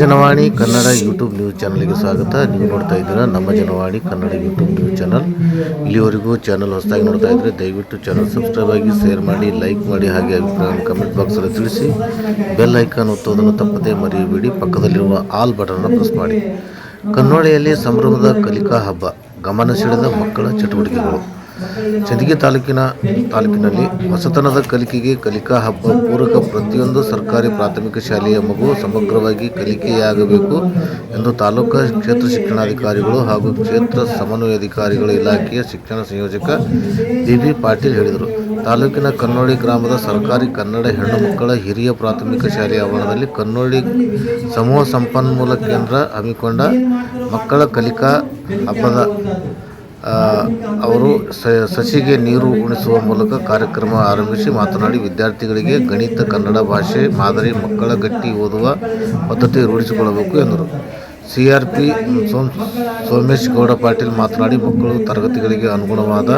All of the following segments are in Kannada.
ಜನವಾಣಿ ಕನ್ನಡ ಯೂಟ್ಯೂಬ್ ನ್ಯೂಸ್ ಚಾನಲ್ಗೆ ಸ್ವಾಗತ. ನೀವು ನೋಡ್ತಾ ಇದ್ದೀರಾ ನಮ್ಮ Janavani Kannada YouTube news channel. ಇಲ್ಲಿವರೆಗೂ ಚಾನಲ್ ಹೊಸದಾಗಿ ನೋಡ್ತಾ ಇದ್ದರೆ ದಯವಿಟ್ಟು ಚಾನಲ್ ಸಬ್ಸ್ಕ್ರೈಬ್ ಆಗಿ, ಶೇರ್ ಮಾಡಿ, ಲೈಕ್ ಮಾಡಿ, ಹಾಗೆ ಕಮೆಂಟ್ ಬಾಕ್ಸಲ್ಲಿ ತಿಳಿಸಿ. ಬೆಲ್ ಐಕಾನ್ ಒತ್ತೋದನ್ನು ತಪ್ಪದೇ ಮರೆಯಬೇಡಿ. ಪಕ್ಕದಲ್ಲಿರುವ ಆಲ್ ಬಟನ್ನ ಪ್ರೆಸ್ ಮಾಡಿ. ಕನ್ನೋಳಿಯಲ್ಲಿ ಸಂಭ್ರಮದ ಕಲಿಕಾ ಹಬ್ಬ. ಗಮನ ಸೆಳೆದ ಮಕ್ಕಳ ಚಟುವಟಿಕೆಗಳು. ಚಂದಗಿ ತಾಲೂಕಿನ ತಾಲೂಕಿನಲ್ಲಿ ಹೊಸತನದ ಕಲಿಕೆಗೆ ಕಲಿಕಾ ಹಬ್ಬ ಪೂರಕ ಪ್ರತಿಯೊಂದು ಸರ್ಕಾರಿ ಪ್ರಾಥಮಿಕ ಶಾಲೆಯ ಮಗು ಸಮಗ್ರವಾಗಿ ಕಲಿಕೆಯಾಗಬೇಕು ಎಂದು ತಾಲೂಕಾ ಕ್ಷೇತ್ರ ಶಿಕ್ಷಣಾಧಿಕಾರಿಗಳು ಹಾಗೂ ಕ್ಷೇತ್ರ ಸಮನ್ವಯ ಅಧಿಕಾರಿಗಳು ಇಲಾಖೆಯ ಶಿಕ್ಷಣ ಸಂಯೋಜಕ ಡಿ ಬಿ ಪಾಟೀಲ್ ಹೇಳಿದರು. ತಾಲೂಕಿನ ಕನ್ನೋಳಿ ಗ್ರಾಮದ ಸರ್ಕಾರಿ ಕನ್ನಡ ಹೆಣ್ಣು ಮಕ್ಕಳ ಹಿರಿಯ ಪ್ರಾಥಮಿಕ ಶಾಲೆಯ ಆವರಣದಲ್ಲಿ ಕನ್ನೋಳಿ ಸಮೂಹ ಸಂಪನ್ಮೂಲ ಕೇಂದ್ರ ಹಮ್ಮಿಕೊಂಡ ಮಕ್ಕಳ ಕಲಿಕಾ ಹಬ್ಬದ ಅವರು ಸಸಿಗೆ ನೀರು ಉಣಿಸುವ ಮೂಲಕ ಕಾರ್ಯಕ್ರಮ ಆರಂಭಿಸಿ ಮಾತನಾಡಿ, ವಿದ್ಯಾರ್ಥಿಗಳಿಗೆ ಗಣಿತ, ಕನ್ನಡ ಭಾಷೆ, ಮಾದರಿ, ಮಕ್ಕಳ ಗಟ್ಟಿ ಓದುವ ಪದ್ಧತಿ ರೂಢಿಸಿಕೊಳ್ಳಬೇಕು ಎಂದರು. C R P Som, Somesh Gowda Patil ಮಾತನಾಡಿ, ಮಕ್ಕಳು ತರಗತಿಗಳಿಗೆ ಅನುಗುಣವಾದ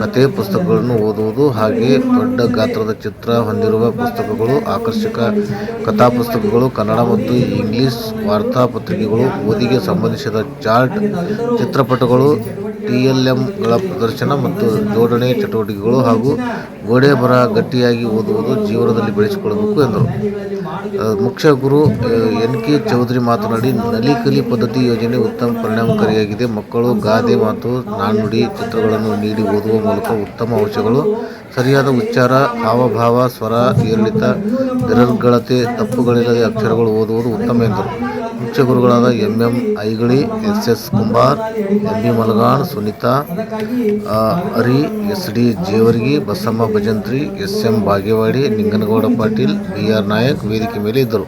ಕಥೆ ಪುಸ್ತಕಗಳನ್ನು ಓದುವುದು ಹಾಗೆಯೇ ದೊಡ್ಡ ಗಾತ್ರದ ಚಿತ್ರ ಹೊಂದಿರುವ ಪುಸ್ತಕಗಳು, ಆಕರ್ಷಕ ಕಥಾ ಪುಸ್ತಕಗಳು ಕನ್ನಡ ಮತ್ತು ಇಂಗ್ಲಿಷ್ ವಾರ್ತಾಪತ್ರಿಕೆಗಳು, ಓದಿಗೆ ಸಂಬಂಧಿಸಿದ ಚಾರ್ಟ್, ಚಿತ್ರಪಟಗಳು ಟಿಎಲ್ಎಂಗಳ ಪ್ರದರ್ಶನ ಮತ್ತು ಜೋಡಣೆ ಚಟುವಟಿಕೆಗಳು ಹಾಗೂ ಗೋಡೆ ಬರ ಗಟ್ಟಿಯಾಗಿ ಓದುವುದು ಜೀವನದಲ್ಲಿ ಬೆಳೆಸಿಕೊಳ್ಳಬೇಕು ಎಂದರು. ಮುಖ್ಯ ಗುರು ಎನ್ ಕೆ ಚೌಧರಿ ಮಾತನಾಡಿ ನಲಿ ಕಲಿ ಪದ್ಧತಿ ಯೋಜನೆ ಉತ್ತಮ ಪರಿಣಾಮಕಾರಿಯಾಗಿದೆ. ಮಕ್ಕಳು ಗಾದೆ ಮಾತು, ನಾಣ್ಣುಡಿ ಚಿತ್ರಗಳನ್ನು ನೀಡಿ ಓದುವ ಮೂಲಕ ಉತ್ತಮ ಅಂಶಗಳು, ಸರಿಯಾದ ಉಚ್ಚಾರ, ಹಾವಭಾವ, ಸ್ವರ, ಏರಿಳಿತ, ನಿರರ್ಗಳತೆ, ತಪ್ಪುಗಳಿಲ್ಲದೆ ಅಕ್ಷರಗಳು ಓದುವುದು ಉತ್ತಮ ಎಂದರು. ಮುಖ್ಯ ಗುರುಗಳಾದ M M Aigali, S S Kumbar M B Malagan, Sunita Hari S D Jewargi, Basamma Bhajantri, S M Bagewadi, Ninganagouda Patil, B R Nayak ವೇದಿಕೆ ಮೇಲೆ ಇದ್ದರು.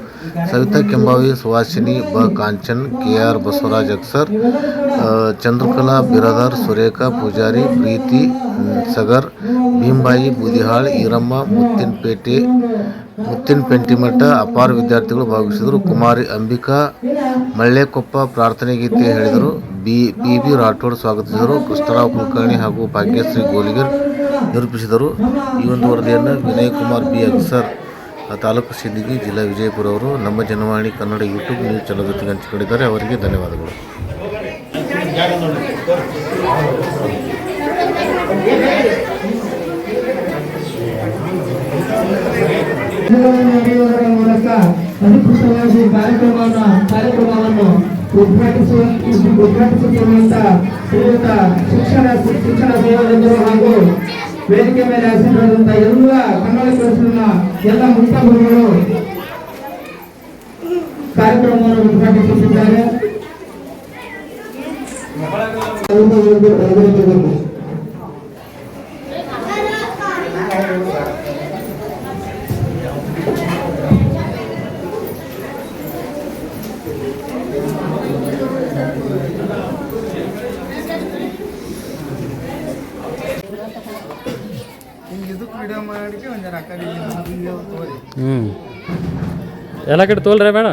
ಸವಿತಾ ಕೆಂಬಾವಿ, ಸುಹಾಸಿನಿ, ಬ ಕಾಂಚನ್ ಕೆ ಆರ್ ಬಸವರಾಜ್ ಅಕ್ಸರ್ ಚಂದ್ರಕಲಾ, ಬಿರಾದಾರ್, ಸುರೇಖಾ, ಪೂಜಾರಿ, ಪ್ರೀತಿ, ಸಗರ್ ಭೀಂಬಾಯಿ ಬೂದಿಹಾಳ್, ಈರಮ್ಮ, ಮುತ್ತಿನಪೇಟೆ ಮುತ್ತಿನ ಪೆಂಟಿಮಠ ಅಪಾರ ವಿದ್ಯಾರ್ಥಿಗಳು ಭಾಗವಹಿಸಿದರು. ಕುಮಾರಿ ಅಂಬಿಕಾ, ಮಳ್ಳೆಕೊಪ್ಪ ಪ್ರಾರ್ಥನೆ ಗೀತೆ ಹೇಳಿದರು. ಬಿ ಪಿ ಬಿ ರಾಠೋಡ್ ಸ್ವಾಗತಿಸಿದರು. ಕೃಷ್ಣರಾವ್ ಕುಲಕರ್ಣಿ ಹಾಗೂ ಭಾಗ್ಯಶ್ರೀ ಗೋಲಿಗರ್ ನಿರೂಪಿಸಿದರು. ಈ ಒಂದು ವರದಿಯನ್ನು ವಿನಯ್ ಕುಮಾರ್ ಬಿ. ಅಕ್ಸರ್ ತಾಲೂಕು ಸಿದ್ದಿಗಿ ಜಿಲ್ಲಾ ವಿಜಯಪುರ ಅವರು ನಮ್ಮ Janavani Kannada YouTube news channel ಜೊತೆಗೆ ಹಂಚಿಕೊಂಡಿದ್ದಾರೆ. ಅವರಿಗೆ ಧನ್ಯವಾದಗಳು. ಮೂಲಕ ಅಧಿಕೃತವಾಗಿ ಕಾರ್ಯಕ್ರಮವನ್ನು ಕಾರ್ಯಕ್ರಮವನ್ನು ಉದ್ಘಾಟಿಸುವ ಉದ್ಘಾಟಿಸುತ್ತಿರುವಂತಹ ಶ್ರೀಯುತ ಶಿಕ್ಷಣ ಶಿಕ್ಷಣ ಸೇವಕರು ಹಾಗೂ ವೇದಿಕೆ ಮೇಲೆ ಹಸಿರುವಂತ ಎಲ್ಲ ಕನ್ನಡ ಎಲ್ಲ ಮುಖ್ಯ ಗುರುಗಳು ಕಾರ್ಯಕ್ರಮವನ್ನು ಉದ್ಘಾಟಿಸುತ್ತಿದ್ದಾರೆ ಹಿಂಗೆ ಇದಕ್ಕೆ ವಿಡಿಯೋ ಮಾಡಿಕೆ ಒಂದು ಜರ ಆ ಕಡೆ ಹಿಂಗೆ ತೋರಿ ಹ್ಞೂ ಎಲ್ಲ ಕಡೆ ತೋಲ್ರಿ ಬೇಡ?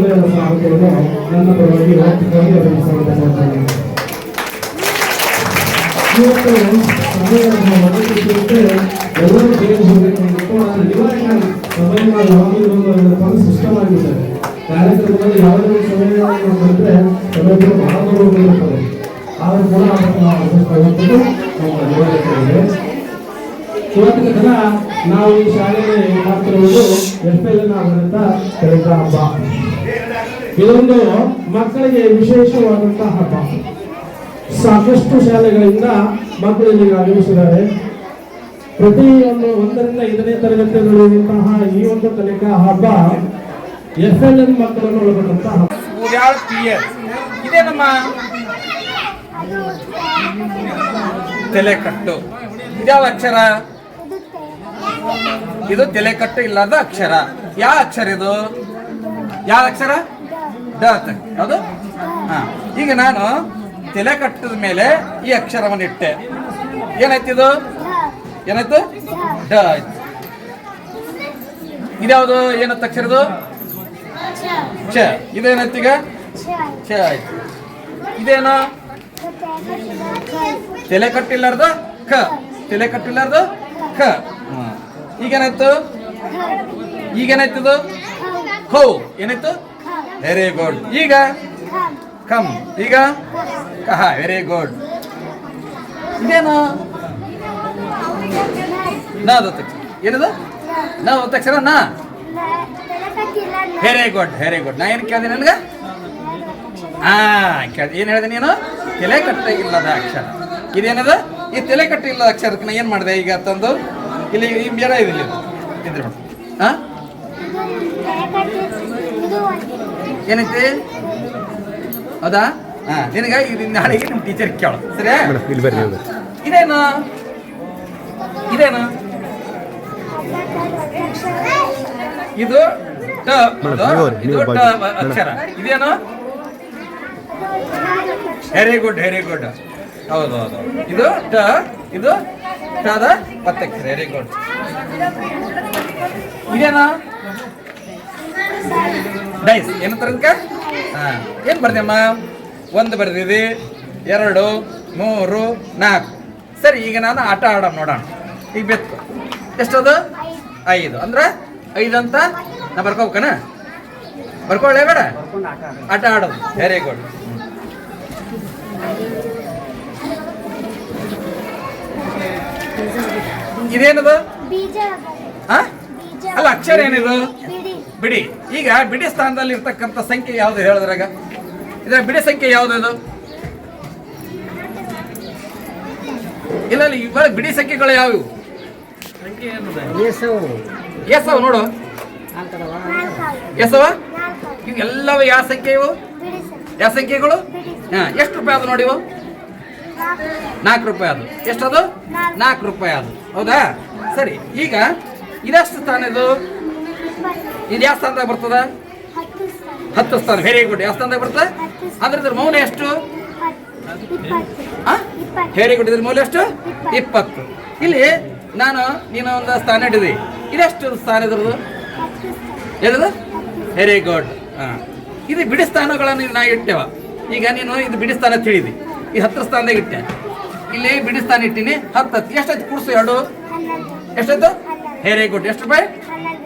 ತೋರಿ ನಾವು ಈ ಕಡೆ ಸ್ವಾಗತವನ್ನು ನನ್ನ ಪರವಾಗಿ ವೈಯಕ್ತಿಕವಾಗಿ ಅವರಿಗೆ ಇವತ್ತು ಸಮಯವನ್ನು ಒದಗಿಸಿದಂತೆ ಎಲ್ಲರೂ ಬೇಗ ಹೋಗಬೇಕು ಅಂದ್ಬಿಟ್ಟು ನಾನು ನಿವಾರಣೆ ಸಮಯವನ್ನು ಯಾವಾಗಲೂ ಒಂದು ಸಿಸ್ಟಮ್ ಕಾರ್ಯಕ್ರಮದಲ್ಲಿ ಯಾವುದೇ ಸಮಯದ ಬಂದರೆ ಎಲ್ಲರಿಗೂ ಬಹಳ ಬರುತ್ತದೆ ಆದರೂ ಕೂಡ ನಾವು ನಿವಾರಣೆ ಇವತ್ತಿನ ದಿನ ನಾವು ಈ ಶಾಲೆಯಲ್ಲಿ ಮಾಡ್ತಿರುವುದು ಎಸ್ ಎಲ್ ಆದಂತ ಕಲಿಕಾ ಹಬ್ಬ ಇದೊಂದು ಮಕ್ಕಳಿಗೆ ವಿಶೇಷವಾದಂತಹ ಹಬ್ಬ. ಸಾಕಷ್ಟು ಶಾಲೆಗಳಿಂದ ಮಕ್ಕಳು ಇಲ್ಲಿಗೆ ಆಗಮಿಸಿದ್ದಾರೆ ಪ್ರತಿಯೊಂದು ಒಂದರಿಂದ ಐದನೇ ತರಗತಿಯಲ್ಲಿರುವಂತಹ ಈ ಒಂದು ಕಲಿಕಾ ಹಬ್ಬ ಎಸ್ ಎಲ್ ಎನ್ ಮಕ್ಕಳನ್ನು ಒಳಗೊಂಡಂತಹ ಇದೇ ನಮ್ಮ ತಲೆ ಕಟ್ಟು. ಅಕ್ಷರ. ಇದು ತಲೆ ಕಟ್ಟು ಇಲ್ಲದ ಅಕ್ಷರ. ಯಾವ ಅಕ್ಷರ ಇದು? ಯಾವ ಅಕ್ಷರ? ಡ ಹಾ. ಈಗ ನಾನು ತಲೆ ಕಟ್ಟದ ಮೇಲೆ ಈ ಅಕ್ಷರವನ್ನು ಇಟ್ಟೆ. ಏನಾಯ್ತು ಇದು? ಏನಾಯ್ತು? ಡ ಆಯ್ತು. ಇದ್ಯಾವುದು? ಏನತ್ತ ಅಕ್ಷರ ಇದು? ಛ ಇದೇನಾಯ್ತು ಈಗ? ಛ ಆಯ್ತು. ಇದೇನು? ತಲೆ ಕಟ್ಟಿಲ್ಲಾರ್ದು ಕ. ತಲೆ ಕಟ್ಟಿಲ್ಲಾರ್ದು ಕ. ಈಗೇನಾಯ್ತು? ಈಗೇನಾಯ್ತದು? ಹೋ, ಏನಾಯ್ತು? ವೆರಿ ಗುಡ್ ಈಗ? ಕಮ್ ಈಗ? ಕಹ. ವೆರಿ ಗುಡ್ ಇದೇನು? ನಾ ಏನದು? ನಾವು ತಕ್ಷಣ, ನಾ? ವೆರಿ ಗುಡ್ ವೆರಿ ಗುಡ್ ನಾ ಏನು ಕೇಳಿದೆ ನನಗೆ? ಆ, ಕೇಳಿದೆ. ಏನು ಹೇಳಿದೆ ನೀನು? ತಲೆ ಕಟ್ಟಿಲ್ಲದ ಅಕ್ಷರ. ಇದೇನದು? ಈ ತಲೆ ಕಟ್ಟಿಲ್ಲದ ಅಕ್ಷರಕ್ಕೆ ನಾ ಏನು ಮಾಡಿದೆ ಈಗ ತಂದು? ಇಲ್ಲಿ ಜನ ಇದೆ ಇಲ್ಲಿ. ಇದ್ರೆ ಹಾ ಏನೈತಿ? ಹೌದಾ? ನಿನಗಾಗಿ ನಿನಗ ಇದು ನಾಳೆಗೆ ನಿಮ್ಮ ಟೀಚರ್ ಕೇಳು. ಸರಿ ಇಲ್ಲಿ ಬರ್ರಿ ಇದೇನು? ಇದೇನು? ಇದು ಟ ಇದು- ಟ. ಅಕ್ಷರ. ಇದೇನು? ವೆರಿ ಗುಡ್ ವೆರಿ ಗುಡ್ ಹೌದು ಹೌದು ಇದು ಟ ಇದು ಟದ ಪತ್ತಕ್ಷರ ವೆರಿ ಗುಡ್ ಇದೇನಾ? ಡೈಸ್ ಏನು ತರಂಕ ಹಾಂ. ಏನು ಬರ್ದಮ್ಮ ಒಂದು ಬರ್ದಿದೆ ಎರಡು ಮೂರು ನಾಲ್ಕು. ಸರಿ ಈಗ ನಾನು ಆಟ ಆಡೋಣ ನೋಡೋಣ. ಈಗ ಬೆತ್ತು. ಎಷ್ಟದು? ಐದು. ಅಂದ್ರೆ ಐದು ಅಂತ ನಾ ಬರ್ಕೋಬೇಕನ? ಬರ್ಕೊಳ್ಳೇ ಬೇಡ. ಆಟ ಆಡೋದು ವೆರಿ ಗುಡ್ ಇದೇನದು? ಬೀಜ ಹಾ ಬೀಜ. ಅಲ್ಲ ಅಕ್ಷರ ಏನಿದು? ಬಿಡಿ. ಬಿಡಿ. ಈಗ ಬಿಡಿ ಸ್ಥಾನದಲ್ಲಿ ಇರ್ತಕ್ಕಂಥ ಸಂಖ್ಯೆ ಯಾವುದು ಹೇಳಿದ್ರಾಗ ಇದರ ಬಿಡಿ ಸಂಖ್ಯೆ ಯಾವುದು ಇದು ಇಲ್ಲ ಇಲ್ಲ ಇವಾಗ ಬಿಡಿ ಸಂಖ್ಯೆಗಳು ಯಾವ್ಯಾವು? ಎಸವ ನೋಡು. ಎಸವ ಇವೆಲ್ಲವೂ ಯಾವ ಸಂಖ್ಯೆ ಇವು? ಬಿಡಿ ಯಾವ ಸಂಖ್ಯೆಗಳು? ಹ ಹಾ ಎಷ್ಟು ರೂಪಾಯಿ ಅದು ನೋಡಿ ಇವು? ನಾಲ್ಕು ರೂಪಾಯಿ ಅದು. ಎಷ್ಟದು? ನಾಲ್ಕು. ರೂಪಾಯಿ ಅದು. ಹೌದಾ? ಸರಿ ಈಗ ಇದೆಷ್ಟು ಸ್ಥಾನ ಇದು? ಇದು ಯಾವ ಸ್ಥಾನದಾಗ ಬರ್ತದ? ಹತ್ತು ಸ್ಥಾನ. ವೆರಿ ಗುಡ್ ಯಾವ ಸ್ಥಾನದಾಗ ಬರ್ತದೆ? ಅಂದ್ರೆ ಇದ್ರ ಮೌಲ್ಯ ಎಷ್ಟು? ಇಪ್ಪತ್ತು. ಇಪ್ಪತ್ತು. ಇದ್ರ ಮೌಲ್ಯ ಎಷ್ಟು? ಇಪ್ಪತ್ತು. ಇಲ್ಲಿ ನಾನು ನೀನು ಒಂದು ಸ್ಥಾನ ಹಿಡಿದಿ. ಇದೆಷ್ಟು ಸ್ಥಾನ ಇದ್ರದು ಏನದು ವೆರಿ ಗುಡ್ ಹಾಂ ಇದು ಬಿಡಿ ಸ್ಥಾನಗಳನ್ನು ನಾ ಇಟ್ಟೆವ. ಈಗ ನೀನು ಇದು ಬಿಡಿ ಸ್ಥಾನ ತಿಳಿದಿ. ಈ ಹತ್ತು ಸ್ಥಾನದಾಗ ಇಟ್ಟೆ. ಇಲ್ಲಿ ಬಿಡಿ ಸ್ಥಾನ ಇಟ್ಟಿನಿ. ಹತ್ತು ಹತ್ತು. ಎಷ್ಟಾಯ್ತು ಕುಡಿಸು ಎರಡು? ಎಷ್ಟಾಯ್ತು ಹೇರೆ ಗುಡ್ ಎಷ್ಟು ರೂಪಾಯಿ?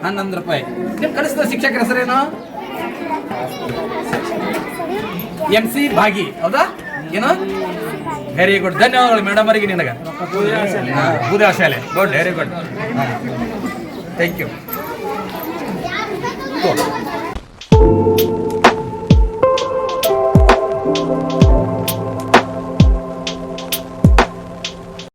ಹನ್ನೊಂದು. ರೂಪಾಯಿ. ನಿಮ್ ಕಲಿಸಿದ ಶಿಕ್ಷಕರ ಹೆಸರೇನು? ಎಂ ಸಿ ಭಾಗಿ. ಹೌದಾ? ಏನು? ವೆರಿ ಗುಡ್ ಧನ್ಯವಾದಗಳು ಮೇಡಮ್ ಅವರಿಗೆ ನಿನಗ. ಪೂಜೆ ಶಾಲೆ. Good very good thank you